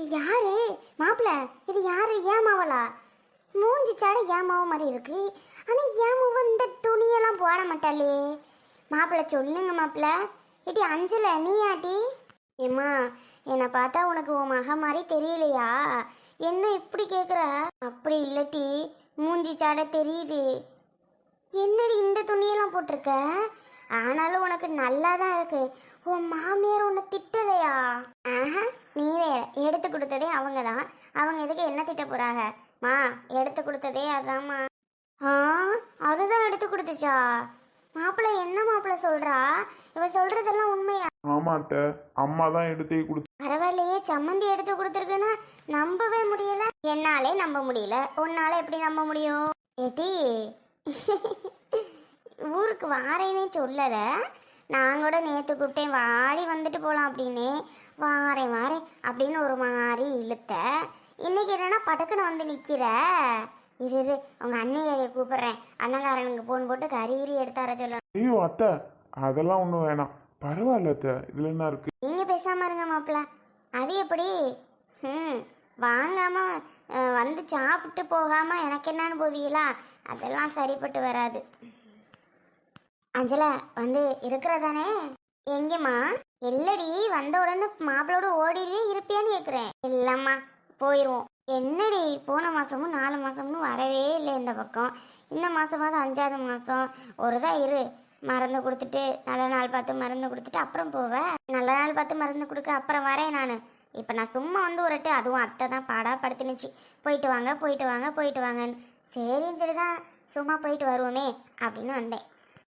இது யாரு? மாப்பிள்ள இது யாரு? ஏமாவலா மூஞ்சி சடை ஏமாவ மாதிரி இருக்கு? ஆனால் ஏமாவ இந்த துணியெல்லாம் போட மாட்டாளே? மாப்பிள்ள சொல்லுங்க மாப்பிள்ள. இடி அஞ்சல நீயாட்டி ஏம்மா என்னை பார்த்தா உனக்கு உன் மக மாதிரி தெரியலையா? என்ன இப்படி கேட்குற அப்படி இல்லட்டி மூஞ்சி சாட தெரியுது. என்னடி இந்த துணியெல்லாம் போட்டிருக்க? ஆனாலும் உனக்கு நல்லா தான் இருக்கு. உன் மாமியார் உன்னை திட்டலையா? ஆஹா நீ வேற எடுத்து கொடுத்ததே அவங்க தான் அவங்க எதுக்கு என்ன திட்ட போறாங்க? மா எடுத்து கொடுத்ததே அதாம்மா. ஆ அதுதான் எடுத்து கொடுத்துச்சா? மாப்பிள்ளை என்ன மாப்பிள்ளை சொல்றா? இவ சொல்றதெல்லாம் உண்மையா? ஆமா அத்தை அம்மா தான் எடுத்தே கொடுத்து பரவாயில்லையே சம்மந்தி எடுத்து கொடுத்துருக்குன்னா நம்பவே முடியல. என்னாலே நம்ப முடியல. உன்னால எப்படி நம்ப முடியும்? ஏட்டி. ஊருக்கு வாரேனே சொல்லல. நான் கூட நேற்று கூப்பிட்டேன். வாடி வந்துட்டு போகலாம் அப்படின்னு. வாரேன் வாரேன் அப்படின்னு ஒரு மாதிரி இழுத்த. இன்னைக்கு என்னன்னா படக்குன்னு வந்து நிற்கிற இரு இரு உங்க அண்ணியை கூப்பிடுறேன். அண்ணங்காரனுக்கு போன் போட்டு கறி எடுத்தார சொல்ல ஐயோ அத்தை அதெல்லாம் ஒன்றும் வேணாம். பரவாயில்ல அத்தை. இதுல என்ன இருக்கு? நீங்க பேசாம இருங்க மாப்பிள்ள அது எப்படி? ம் வாங்காம அஹ், வந்து சாப்பிட்டு போகாம எனக்கு என்னன்னு போவீங்களா அதெல்லாம் சரிப்பட்டு வராது. அஞ்சலா வந்து இருக்கிறதானே? எங்கேம்மா? இல்லடி வந்த உடனே மாப்பிளோட ஓடிடுவே இருப்பியான்னு கேட்குறேன் இல்லைம்மா போயிடுவோம் என்னடி போன மாதமும் நாலு மாசமும் வரவே இல்லை இந்த பக்கம். இந்த மாதம் மாதம் அஞ்சாவது மாதம் ஒரு தான் இரு. மருந்து கொடுத்துட்டு நல்ல நாள் பார்த்து மருந்து கொடுத்துட்டு அப்புறம் போவேன் நல்ல நாள் பார்த்து மருந்து கொடுக்க அப்புறம் வரேன் நான். இப்போ நான் சும்மா வந்து ஒருட்டு அதுவும் அத்தை தான் பாடா படுத்துனுச்சு போயிட்டு வாங்க போயிட்டு வாங்க போயிட்டு வாங்கன்னு. சரின்னு சொல்லி தான் சும்மா போயிட்டு வருவோமே அப்படின்னு வந்தேன்.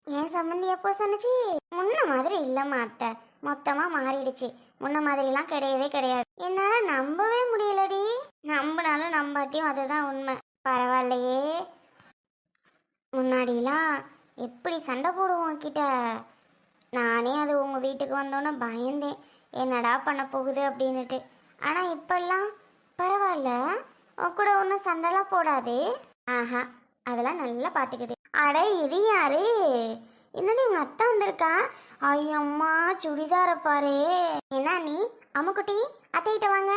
என் சம்மந்தி எப்போ சொன்னச்சு? முன்ன மாதிரி இல்லைம்மா அத்தை. மொத்தமாக மாறிடுச்சு. முன்ன மாதிரிலாம் கிடையவே கிடையாது. என்னால் நம்பவே முடியலடி. நம்பினாலும் நம்பாட்டியும் அதுதான் உண்மை. பரவாயில்லையே. முன்னாடிலாம் எப்படி சண்டை போடுவோம் கிட்ட நானே அது உங்கள் வீட்டுக்கு வந்தோன்னே பயந்தேன். என்னடா பண்ண போகுது அப்படின்னுட்டு. ஆனால் இப்பெல்லாம் பரவாயில்ல. உன் கூட ஒன்றும் சண்டைலாம் போடாது. ஆஹா அதெல்லாம் நல்லா பார்த்துக்குது அட இது யாரு? என்னடி உங்க அத்தை வந்திருக்கா? ஐயம்மா சுடிதார பாரு. என்ன நீ அம்முக்குட்டி அத்தைகிட்ட வாங்க.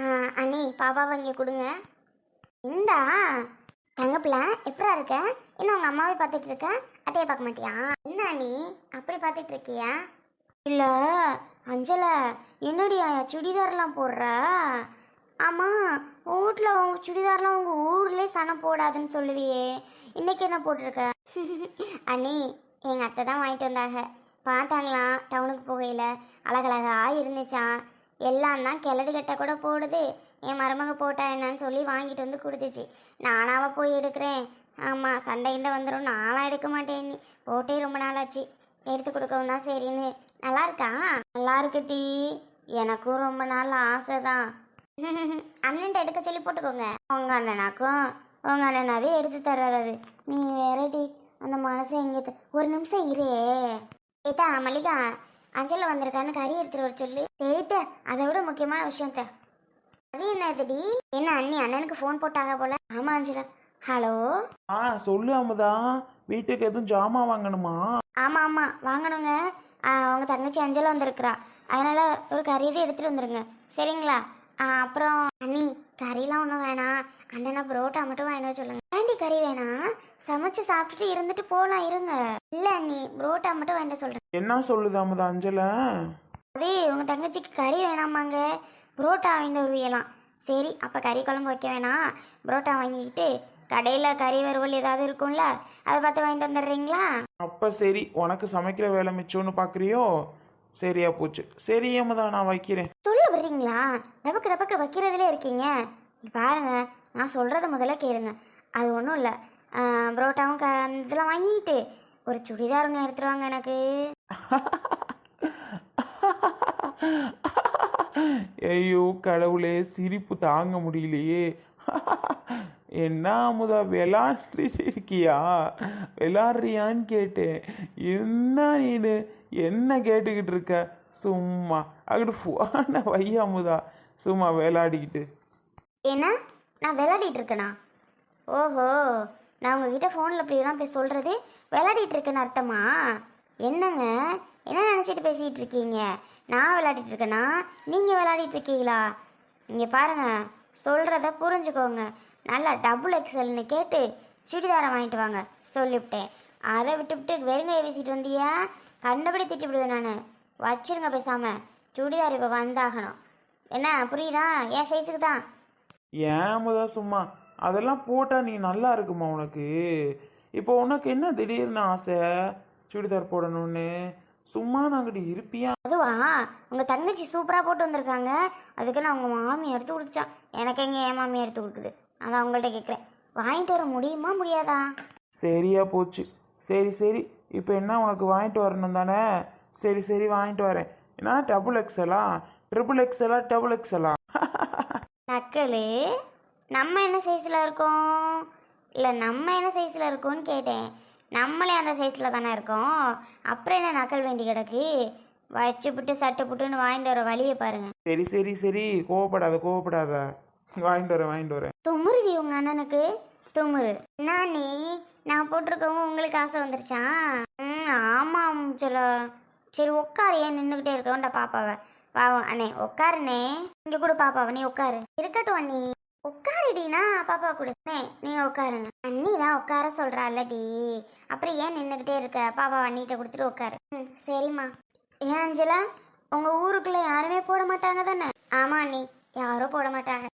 ஆ, அண்ணி பாப்பாவை இங்கே கொடுங்க. இந்தா தங்கப்பிள்ள எப்படா இருக்க? என்ன உங்க அம்மாவை பார்த்துட்டு இருக்க? அத்தையை பார்க்க மாட்டியா? என்ன நீ அப்படி பார்த்துட்டு இருக்கியா? இல்லை அஞ்சல என்னடி சுடிதார்லாம் போடுற? ஆமாம் வீட்டில் உங்க சுடிதார்லாம் உங்க ஊர்லேயே சனம் போடாதுன்னு சொல்லுவியே. இன்னைக்கு என்ன போட்டிருக்க? அண்ணி எங்க அத்தை தான் வாங்கிட்டு வந்தாங்க. பார்த்தாங்களாம் டவுனுக்கு போகையில். அழகழகா இருந்துச்சான் எல்லாம் தான் கிளடு கட்ட கூட போடுது. என் மருமக போட்டா என்னன்னு சொல்லி வாங்கிட்டு வந்து கொடுத்துச்சு. நானாவ போய் எடுக்கிறேன். ஆமாம் சண்டை கிண்டை வந்துடும் நான்லாம் எடுக்க மாட்டேன் நீ போட்டே ரொம்ப நாளாச்சு. எடுத்து கொடுக்கவும் தான் சரின்னு. நல்லா இருக்கா? நல்லா இருக்கு டீ. எனக்கும் ரொம்ப நாள் ஆசை தான். அண்ணன்ட்ட எடுக்க சொல்லி போட்டுக்கோங்க. உங்க அண்ணனாக்கும் உங்க அண்ணனாவே எடுத்து தர்றது நீ வேறடி அந்த மனசை எங்கே ஒரு நிமிஷம் இரு. ஏத்தா மல்லிகா அஞ்சல வந்திருக்கான்னு கறி எடுத்துட்டு வர சொல்லு. சரித்த அதை விட முக்கியமான விஷயம் தா. அது என்னதுடி? என்ன அண்ணி அண்ணனுக்கு ஃபோன் போட்டாங்க போல? ஆமா அஞ்சலா. ஹலோ? ஆ சொல்லு அமுதா. வீட்டுக்கு எதுவும் ஜாமான் வாங்கணுமா? ஆமாம் ஆமாம் வாங்கணுங்க. ஆ, உங்க தங்கச்சி அஞ்சலா வந்திருக்கிறா. அதனால ஒரு கறியவே எடுத்துட்டு வந்துருங்க. சரிங்களா? அப்புறம் அண்ணி கறிலாம் ஒன்றும் வேணாம். அண்ணனா புரோட்டா மட்டும் வர சொல்லுங்க. ஏண்டி கறி வேணாம்? சமைச்சு சாப்பிட்டுட்டு இருந்துட்டு போகலாம் இருங்க. இல்லை அண்ணி புரோட்டா மட்டும் வாங்கிட்டு சொல்கிறேன் என்ன சொல்லுது அமுதா அஞ்சல? அது உங்க தங்கச்சிக்கு கறி வேணாமாங்க. புரோட்டா வாங்கிட்டு வருவீங்களாம் சரி அப்போ கறி குழம்பு வைக்க வேணாம். புரோட்டா வாங்கிக்கிட்டு கடையில் கறி வறுவல் ஏதாவது இருக்கும்ல அதை பார்த்து வாங்கிட்டு வந்துடுறீங்களா? அப்ப சரி உனக்கு சமைக்கிற வேலை மிச்சம்னு பாக்குறியோ? சரியா போச்சு. சரி அமுதா நான் வைக்கிறேன். சொல்ல வர்றீங்களா? டபக்கு டபக்கு வைக்கிறதுலே இருக்கீங்க. பாருங்க நான் சொல்கிறத முதல்ல கேளுங்க. அது ஒன்றும் இல்லை. புரோட்டாவும் க இதெல்லாம் வாங்கிக்கிட்டு ஒரு சுடிதார் ஒன்று எடுத்துட்டு வாங்க எனக்கு. ஐயோ கடவுளே சிரிப்பு தாங்க முடியலையே. என்ன அமுதா விளாண்டுட்டு இருக்கியா விளாட்றியான்னு கேட்டேன். என்ன நீனு? என்ன கேட்டுக்கிட்டு இருக்க சும்மா. அங்கிட்டு ஃபோனை வைய அமுதா சும்மா விளாடிக்கிட்டு. என்ன? நான் விளையாடிட்டு இருக்கேனா ஓஹோ. நான் உங்ககிட்ட ஃபோனில் இப்படிலாம் போய் சொல்கிறது விளையாடிட்டு இருக்கேன்னு அர்த்தமா? என்னங்க? என்ன நினச்சிட்டு பேசிகிட்டு இருக்கீங்க நான் விளையாடிட்டு இருக்கேனா நீங்கள் விளையாடிட்டு இருக்கீங்களா இங்கே பாருங்கள் சொல்கிறத புரிஞ்சுக்கோங்க. நல்லா டபுள் எக்ஸல்னு கேட்டு சுடிதாரை வாங்கிட்டு வாங்க. சொல்லிவிட்டேன். அதை விட்டுவிட்டு வெறுங்கையை வீசிட்டு வந்தியா? கண்டபடி திட்டிவிடுவேன் நான். வச்சிருங்க பேசாம. சுடிதார் இப்போ வந்தாகணும். என்ன புரியுதா? என் சைஸுக்கு தான். ஏன் முதா சும்மா? அதெல்லாம் போட்டால் நீ நல்லா இருக்குமா உனக்கு? இப்போ உனக்கு என்ன திடீர்னு ஆசை? சுடிதார் போடணும்னு? சும்மா நாங்கிட்ட இருப்பியா? அதுவா? உங்கள் தங்கச்சி சூப்பராக போட்டு வந்திருக்காங்க. அதுக்கு நான் உங்கள் மாமி எடுத்து கொடுத்துச்சான் எனக்கு எங்கே என் மாமி எடுத்து கொடுக்குது? அதான் உங்கள்கிட்ட கேட்குறேன் வாங்கிட்டு வர முடியுமா முடியாதா? சரியா போச்சு. சரி சரி. இப்போ என்ன உனக்கு வாங்கிட்டு வரணும் தானே? சரி சரி வாங்கிட்டு வரேன். என்ன டபுள் எக்ஸலா ட்ரிபிள் எக்ஸலா டபுள் எக்ஸலா நக்கலு நம்ம என்ன சைஸில் இருக்கோம்? இல்லை நம்ம என்ன சைஸில் இருக்கோம்னு கேட்டேன். நம்மளே அந்த சைஸில் தானே இருக்கோம். அப்புறம் என்ன நக்கல் வேண்டி கிடக்கு? வச்சு புட்டு சட்டை புட்டுன்னு வாங்கிட்டு வர வழியை பாருங்க. சரி சரி சரி. கோவப்படாத கோவப்படாத. வாங்கிட்டு வரேன் வாங்கிட்டு வரேன். துமுறுடி உங்க அண்ணனுக்கு. துமுரு நானே நீ நான் போட்டிருக்கவும் உங்களுக்கு ஆசை வந்துருச்சா? ம் ஆமாம் சொல்ல சரி உட்காரு. ஏன் நின்றுக்கிட்டே இருக்கவன்டா பாப்பாவை? பாவம் அண்ணே உட்காருண்ணே. இங்க கூட பாப்பாவை நீ உட்காரு. இருக்கட்டும் அண்ணி. உட்காருடினா பாப்பா கொடுத்தேன் அண்ணே நீங்க உட்காருங்க. அண்ணி தான் உட்கார சொல்றாள்லடி அப்புறம் ஏன் நின்றுக்கிட்டே இருக்க? பாப்பா அண்ணிட்ட கொடுத்துட்டு உட்காரு. ம் சரிம்மா. ஏன் அஞ்சலா? உங்க ஊருக்குள்ள யாருமே போட மாட்டாங்க தானே? ஆமா அண்ணி. யாரும் போட மாட்டாங்க.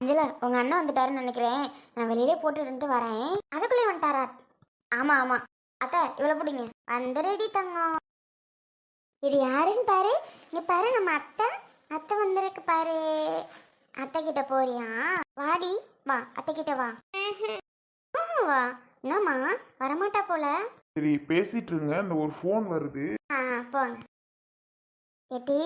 அஞ்சலா உங்க அண்ணன் வந்துட்டாருன்னு நினைக்கிறேன். நான் வெளியிலே போட்டு இருந்துட்டு வரேன். அதுக்குள்ளே வந்துட்டாரா? ஆமா ஆமா. அத்தை இவ்வளவு பிடிங்க. வந்துடுடி தங்கம். இது யாருன்னு பாரு. இங்க பாரு நம்ம அத்தை. அத்தை வந்திருக்கு பாரு. அத்தை கிட்ட போறியா? வாடி வா அத்தை கிட்ட வா. வா. என்னம்மா வரமாட்டா போல? சரி பேசிட்டு இருங்க. இந்த ஒரு ஃபோன் வருது. ஆ போங்க. ஏட்டி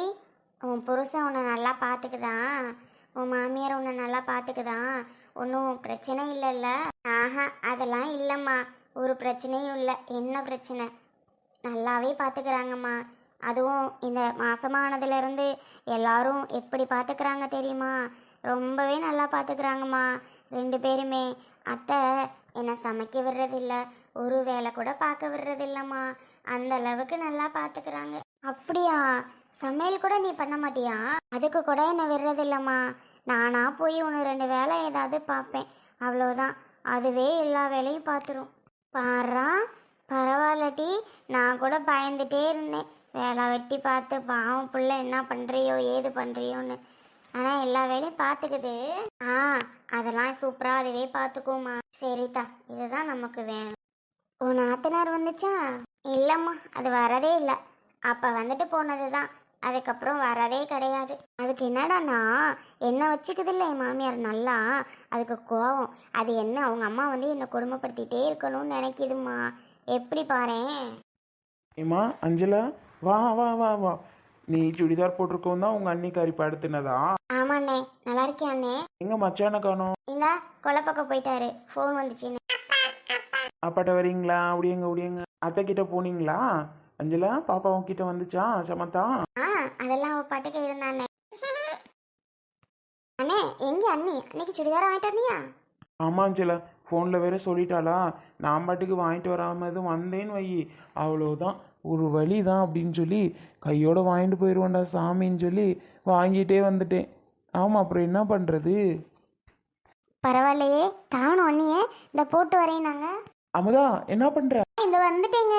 உன் புருஷன் உன்னை நல்லா பார்த்துக்குதான். உன் மாமியார் உன்னை நல்லா பார்த்துக்குதான் ஒன்றும் பிரச்சனை இல்லைல்ல? ஆஹா அதெல்லாம் இல்லைம்மா. ஒரு பிரச்சனையும் இல்லை. என்ன பிரச்சனை? நல்லாவே பார்த்துக்கிறாங்கம்மா. அதுவும் இந்த மாசமானதுலேருந்து எல்லாரும் எப்படி பார்த்துக்கிறாங்க தெரியுமா? ரொம்பவே நல்லா பார்த்துக்கிறாங்கம்மா. ரெண்டு பேருமே. அத்தை என்னை சமைக்க விடுறதில்ல. ஒரு வேலை கூட பார்க்க விடுறதில்லம்மா. அந்த அளவுக்கு நல்லா பார்த்துக்கிறாங்க. அப்படியா? சமையல் கூட நீ பண்ண மாட்டியா? அதுக்கு கூட என்னை விடுறதில்லம்மா. நானா போய் ஒன்று ரெண்டு வேலை ஏதாவது பார்ப்பேன். அவ்வளோதான் அதுவே எல்லா வேலையும் பார்த்துரும். பாரா பரவாயில்லட்டி நான் கூட பயந்துட்டே இருந்தேன். வேலை வெட்டி பார்த்து பாவம் பிள்ளை என்ன பண்ணுறியோ ஏது பண்ணுறியோன்னு ஆனால் எல்லா வேலையும் பார்த்துக்குது. ஆ அதெல்லாம் சூப்பராக அதுவே பார்த்துக்கோமா. சரிதா இதுதான் நமக்கு வேணும். உன் நாத்தனார் வந்துச்சா? இல்லைம்மா அது வரதே இல்லை. அப்போ வந்துட்டு போனது தான் அதுக்கப்புறம் வரதே கிடையாது. அதுக்கு என்னடான்னா என்னை வச்சுக்குது இல்லை என் மாமியார் நல்லா. அதுக்கு கோவம். அது என்ன அவங்க அம்மா வந்து என்னை கொடுமைப்படுத்திட்டே இருக்கணும்னு நினைக்குதுமா எப்படி பாரேன் ஏம்மா அஞ்சலா? வா வா வா வா. நீ சுடிதார் போட்டிருக்கோம் தான் உங்கள் அன்னிக்காரி படுத்துனதா? ஆமாண்ணே நல்லா இருக்கியா அண்ணே? எங்க மச்சான காணோம். இந்த கொலப்பக்கம் போயிட்டாரு. ஃபோன் வந்துச்சுன்னு. அப்பாட்ட வரீங்களா? அப்படியேங்க அப்படியேங்க அத்தை கிட்ட போனீங்களா? அஞ்சலா பாப்பா உன்கிட்ட வந்துச்சா? சமத்தா ஆ அதெல்லாம் அவ பாட்டுக்கு இருந்தானே. அண்ணே எங்க அண்ணி? அன்னைக்கு சுடிதாரம் வாங்கிட்டு வந்தியா? ஆமா அஞ்சலா. ஃபோனில் வேற சொல்லிட்டாளா. நான் பாட்டுக்கு வாங்கிட்டு வராம எதுவும் வந்தேன்னு வை. அவ்வளோதான் ஒரு வழி தான் அப்படின்னு சொல்லி கையோட வாங்கிட்டு போயிடுவோண்டா சாமின்னு சொல்லி வாங்கிட்டே வந்துட்டேன். ஆமாம் அப்புறம் என்ன பண்ணுறது பரவாயில்லையே. காணும் அண்ணியே. இந்த போட்டு வரேன் நாங்க அமுதா என்ன பண்ணுற இந்த வந்துட்டேங்க.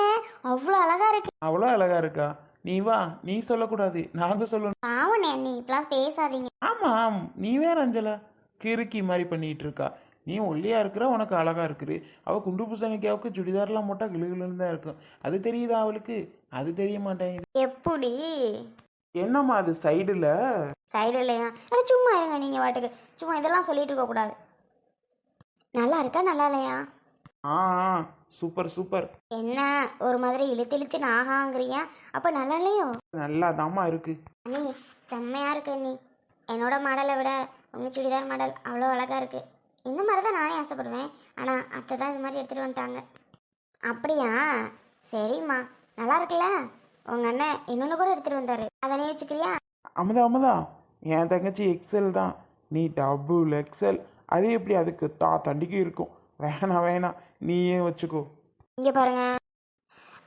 அவ்வளோ அழகா இருக்கு. அவ்வளோ அழகா இருக்கா? நீ வா நீ சொல்லக்கூடாது நாங்கள் சொல்லணும். பாவனே அண்ணி இப்பெல்லாம் பேசாதீங்க. ஆமாம் நீ வேற அஞ்சலா. கிறுக்கி மாதிரி பண்ணிட்டு இருக்கா. நீ ஒல்லியா இருக்கிற உனக்கு அழகா இருக்குது. அவ குண்டு பூசணிக்காவுக்கு சுடிதார்லாம் போட்டால் கிளுகிளுன்னு தான் இருக்கும். அது தெரியுதா அவளுக்கு? அது தெரிய மாட்டேங்குது. எப்படி என்னம்மா அது சைடில்? சைடு இல்லையா அட சும்மா இருங்க நீங்க வாட்டுக்கு. சும்மா இதெல்லாம் சொல்லிட்டு இருக்க கூடாது நல்லா இருக்கா நல்லா இல்லையா? ஆ ஆ, சூப்பர் சூப்பர். என்ன ஒரு மாதிரி இழுத்து இழுத்து நாகாங்கிறியா அப்ப நல்லா இல்லையோ நல்லா தாம்மா இருக்கு. அண்ணி செம்மையா இருக்கு அண்ணி. என்னோட மாடலை விட உங்க சுடிதார் மாடல் அவ்வளோ அழகா இருக்கு. இந்த மாதிரி தான் நானே ஆசைப்படுவேன். ஆனால் அத்தை தான் இது மாதிரி எடுத்துகிட்டு வந்துட்டாங்க. அப்படியா? சரிம்மா. நல்லா இருக்குல்ல? உங்கள் அண்ணன் இன்னொன்று கூட எடுத்துகிட்டு வந்தாரு. அதை நீ வச்சுக்கிறியா? அமுதா அமுதா என் தங்கச்சி எக்ஸல் தான். நீ டபுள் எக்ஸல் அது எப்படி? அதுக்கு தா தண்டிக்கு இருக்கும். வேணாம் வேணாம். நீயே வச்சுக்கோ. இங்கே பாருங்க.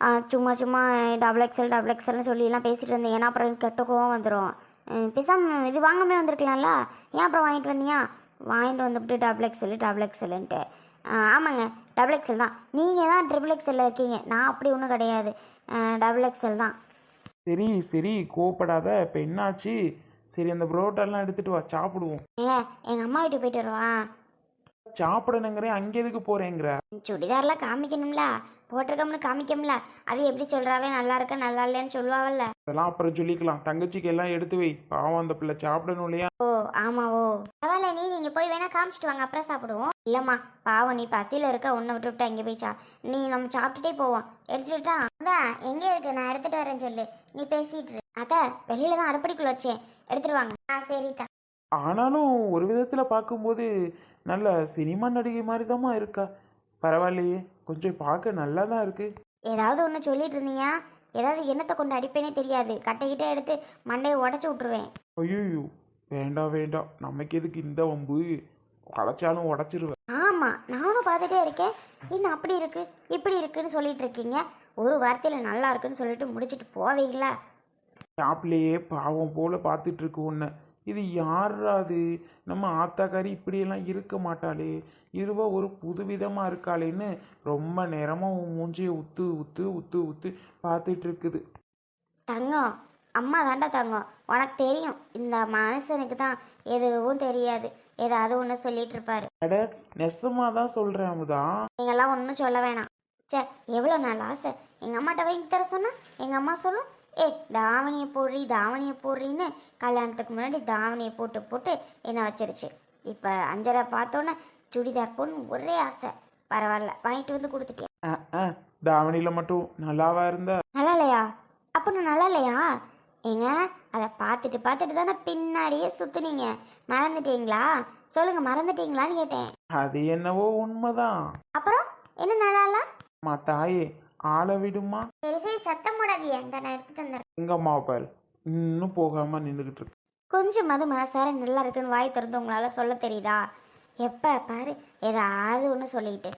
ஆ, சும்மா சும்மா டபுள் எக்ஸல் டபுள் எக்ஸல்னு சொல்லிலாம் பேசிட்டு இருந்தீங்கன்னா அப்புறம் கெட்ட கோவம் வந்துடும் பிசம் இது வாங்காமே வந்திருக்கலாம்ல? ஏன் அப்புறம் வாங்கிட்டு வந்தியா வாங்கிட்டு வந்துவிட்டு டபுள் எக்ஸல் டபுள் எக்ஸல்ன்ட்டு ஆமாங்க. டபுள் எக்ஸல் தான். நீங்கள் தான் ட்ரிபிள் எக்ஸலில் இருக்கீங்க. நான் அப்படி ஒன்றும் கிடையாது. டபுள் எக்ஸல் தான். சரி சரி கோவப்படாத. இப்போ என்னாச்சு? சரி அந்த புரோட்டாலாம் எடுத்துட்டு வா. சாப்பிடுவோம். ஏங்க எங்கள் அம்மா வீட்டுக்கு போயிட்டு வருவா. சாப்பிடணுங்கிறேன் அங்கே எதுக்கு போகிறேங்கிற சுடிதார்லாம் காமிக்கணும்ல போட்டிருக்கோம்னு காமிக்கணும்ல அது எப்படி சொல்கிறாவே நல்லா இருக்க நல்லா இல்லைன்னு சொல்லுவாங்கல்ல அதெல்லாம் அப்புறம் சொல்லிக்கலாம். தங்கச்சிக்கு எல்லாம் எடுத்து வை. பாவம் அந்த பிள்ளை சாப்பிடணும் இல்லையா? ஓ ஆமாவோ பரவாயில்ல நீ நீங்கள் போய் வேணா காமிச்சிட்டு வாங்க அப்புறம் சாப்பிடுவோம். இல்லைம்மா பாவம் நீ பசியில் இருக்க ஒன்றை விட்டு விட்டு அங்கே போய் சா. நீ நம்ம சாப்பிட்டுட்டே போவோம். எடுத்துட்டா அதான் எங்கே இருக்கு? நான் எடுத்துட்டு வரேன்னு சொல்லு. நீ பேசிட்டு. அத்தை வெளியில தான் அடுப்படிக்குள்ள வச்சேன். எடுத்துட்டு வாங்க. ஆ சரிக்கா. ஆனாலும் ஒரு விதத்தில் பார்க்கும்போது நல்ல சினிமா நடிகை மாதிரி இருக்கா. பரவாயில்லையே கொஞ்சம் பார்க்க நல்லா தான் இருக்கு. ஏதாவது ஒன்று சொல்லிட்டு இருந்தீங்க ஏதாவது எண்ணத்தை கொண்டு அடிப்பேனே தெரியாது. கட்டைக்கிட்ட எடுத்து மண்டையை உடச்சி விட்ருவேன் ஐயோ வேண்டாம் வேண்டாம். நமக்கு எதுக்கு இந்த வம்பு? உடைச்சாலும் உடச்சிருவேன். ஆமாம் நானும் பார்த்துட்டே இருக்கேன். என்ன அப்படி இருக்கு? இப்படி இருக்குன்னு சொல்லிட்டு இருக்கீங்க. ஒரு வார்த்தையில் நல்லா இருக்குன்னு சொல்லிட்டு முடிச்சிட்டு போவீங்களா? ஷாப்லேயே பாவம் போல பார்த்துட்டு இருக்கு உன்னை. இது யாரா அது நம்ம ஆத்தாக்காரி இப்படியெல்லாம் இருக்க மாட்டாளே. இதுவா ஒரு புதுவிதமாக இருக்காளேன்னு ரொம்ப நேரமாக உன் மூஞ்சியை உத்து உத்து உத்து உத்து பார்த்துட்டு இருக்குது தங்கம் அம்மா தாண்டா தங்கம் உனக்கு தெரியும் இந்த மனுஷனுக்கு தான் எதுவும் தெரியாது. ஏதாவது ஒன்று சொல்லிட்டு இருப்பாரு அட நெசமாக தான் சொல்கிறேன் அமுதா. நீங்கள்லாம் ஒன்றும் சொல்ல வேணாம். ச்சே எவ்வளோ நாள் ஆசை. எங்கள் அம்மாட்ட வாங்கி தர சொன்னா எங்கள் அம்மா சொல்லும் ஏ தாவணியை போடுறி தாவணியை போடுறின்னு கல்யாணத்துக்கு முன்னாடி தாவணியை போட்டு போட்டு என்ன வச்சிருச்சு. இப்போ அஞ்சரை பார்த்தோன்னே சுடிதார் போன்னு ஒரே ஆசை. பரவாயில்ல வாங்கிட்டு வந்து கொடுத்துட்டேன். தாவணியில் மட்டும் நல்லாவா இருந்தா? நல்லா இல்லையா? அப்போ நான் நல்லா இல்லையா? ஏங்க அதை பார்த்துட்டு பார்த்துட்டு தானே பின்னாடியே சுற்றுனீங்க மறந்துட்டீங்களா? சொல்லுங்க மறந்துட்டீங்களான்னு கேட்டேன். அது என்னவோ உண்மைதான். அப்புறம் என்ன நல்லா இல்ல? அம்மா தாயே ஆளை விடுமா சரி சரி சத்தம் போடாதீங்க இந்த நான் எடுத்துட்டு வந்துடுறேன். எங்க அம்மாவை பாரு. இன்னும் போகாமல் நின்றுக்கிட்டு இருக்கு. கொஞ்சம் மது மனசார நல்லா இருக்குன்னு வாய் திறந்து உங்களால சொல்ல தெரியுதா? எப்ப பாரு ஏதாவது ஒன்று சொல்லிட்டு